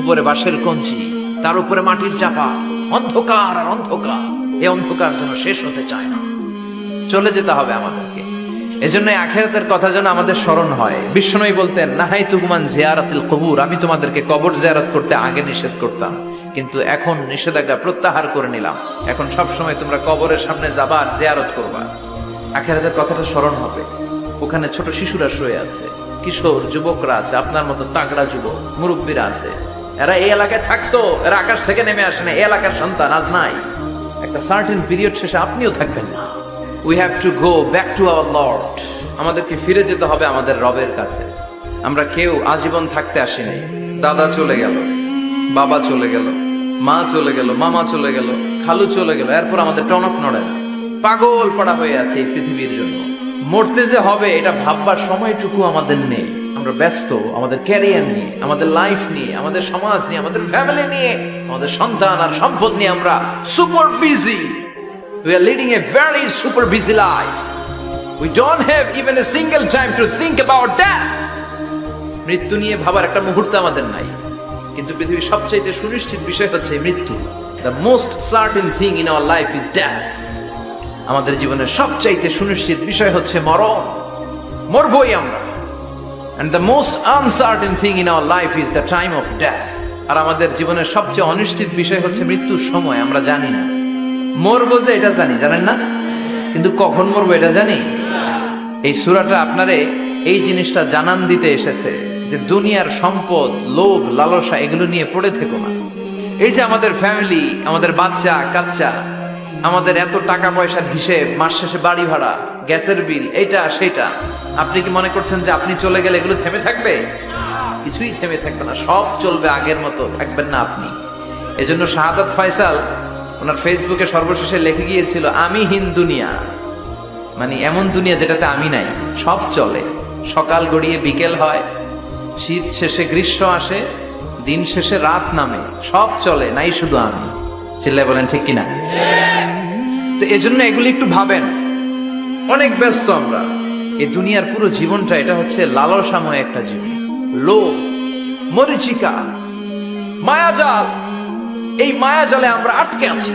উপরে বাঁশের কঞ্চি তার উপরে মাটির চাপা, অন্ধকার আর অন্ধকার। এই অন্ধকার যেন শেষ হতে চায় না। চলে যেতে হবে আমাদেরকে। এজন্য আখেরাতের কথা যেন আমাদের স্মরণ হয়। বিষ্ণুই বলতেন, নাহাই তুকুমান জিয়ারাতিল কবুর। আমি তোমাদেরকে কবর জিয়ারত করতে আগে নিষেধ করতাম, কিন্তু এখন নিষেধাজ্ঞা প্রত্যাহার করে নিলাম। এখন সব সময় তোমরা কবরের সামনে যাবা আর জিয়ারত করবা। আখেরাতের কথাটা স্মরণ হবে। ওখানে ছোট শিশুরা শুয়ে আছে, কিশোর, যুবকরা আছে, আপনার মতো তাগড়া যুবক, মুরব্বীরা আছে। এরা এই এলাকায় থাকতো, এরা আকাশ থেকে নেমে আসে না এই এলাকার সন্তান আজ নাই। একটা সার্টেন পিরিয়ড শেষে আপনিও থাকবেন না। We have to go back to our Lord আমাদেরকে ফিরে যেতে হবে আমাদের রবের কাছে। আমরা কেউ আজীবন থাকতে আসিনি দাদা চলে গেল, বাবা চলে গেল, মা চলে গেল, মামা চলে গেল, খালু চলে গেল, এরপর আমাদের টনক নড়ে না। পাগল পড়া হয়ে আছে এই পৃথিবীর জন্য। মরতে যে হবে, এটা ভাববার সময়টুকু আমাদের নেই। আমরা ব্যস্ত, আমাদের ক্যারিয়ার নিয়ে, আমাদের লাইফ নিয়ে, আমাদের সমাজ নিয়ে, আমাদের ফ্যামিলি নিয়ে, আমাদের সন্তান আর সম্পদ নিয়ে আমরা super busy We are leading a very super busy life We don't have even a single time to think about death. মৃত্যু নিয়ে ভাবার একটা মুহূর্ত আমাদের নাই। কিন্তু পৃথিবীর সবচাইতে সুনিশ্চিত বিষয় হচ্ছে মৃত্যু। The most certain thing in our life is death আমাদের জীবনের সবচাইতে সুনিশ্চিত বিষয় হচ্ছে মরণ। মরবই আমরা। And the most uncertain thing in our life is the time of death আর আমাদের জীবনের সবচেয়ে অনিশ্চিত বিষয় হচ্ছে মৃত্যুর সময়, আমরা জানি না। মরবো যে এটা জানি, জানেন না? কিন্তু কখন মরবো এটা জানি? এই সুরাটা আপনারে এই জিনিসটা জানান দিতে এসেছে যে দুনিয়ার সম্পদ, লোভ, লালসা, এগুলো নিয়ে পড়ে থেকো না। এই যে আমাদের ফ্যামিলি আমাদের বাচ্চা, কাচ্চা, আমাদের এত টাকা পয়সার হিসেব, মাস শেষে বাড়ি ভাড়া, গ্যাসের বিল এইটা সেটা আপনি কি মনে করছেন যে আপনি চলে গেলে এগুলো থেমে থাকবে? কিছুই থেমে থাকবে না, সব চলবে আগের মতো, থাকবেন না আপনি। এজন্য শাহাদাত ফয়সাল ওনার ফেসবুকে সর্বশেষে লিখে গিয়েছিল, আমি হিন দুনিয়া। মানে এমন দুনিয়া যেটাতে আমি নাই, সব চলে। সকাল গড়িয়ে বিকেল হয়, শীত শেষে গ্রীষ্ম আসে, দিন শেষে রাত নামে, সব চলে, নাই শুধু আমি। চিল্লায় বলেন, ঠিক কিনা? তো এজন্য এগুলি একটু ভাবেন। অনেক ব্যস্ত আমরা। এই দুনিয়ার পুরো জীবনটা এটা হচ্ছে লালসাময় একটা জীবন। লোভ, মরিচিকা, মায়াজাল। এই মায়াজালে আমরা আটকে আছি।